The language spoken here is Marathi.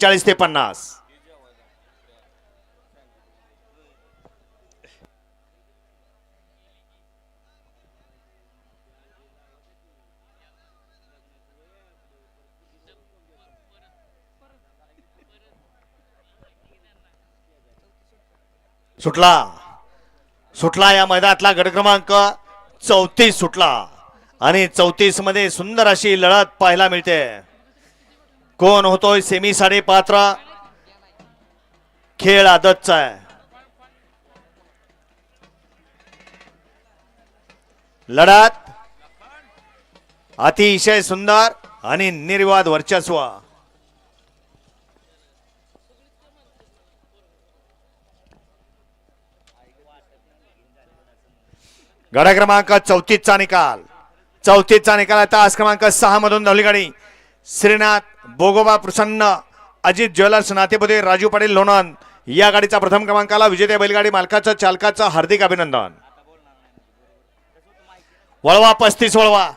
चाळीस ते पन्नास. सुटला. सुटला या मैदानातला गट क्रमांक चौतीस सुटला. आणि चौतीसमध्ये सुंदर अशी लढत पाहायला मिळते. कोण होतोय सेमी साडे पात्र? खेळ आदतचा आहे. लढात अतिशय सुंदर आणि निर्वाद वर्चस्व. गडा क्रमांक चौतीसचा निकाल. चौतीसचा निकाल आता आज क्रमांक सहा मधून धावली गाडी. श्रीनाथ बोगोबा प्रसन्न अजित ज्वेलर्स नातेपुते राजू पाटील लोणंद या गाडीचा प्रथम क्रमांकाला विजेत्या बैलगाडी मालकाचं चालकाचं हार्दिक अभिनंदन. वळवा पस्तीस वळवा.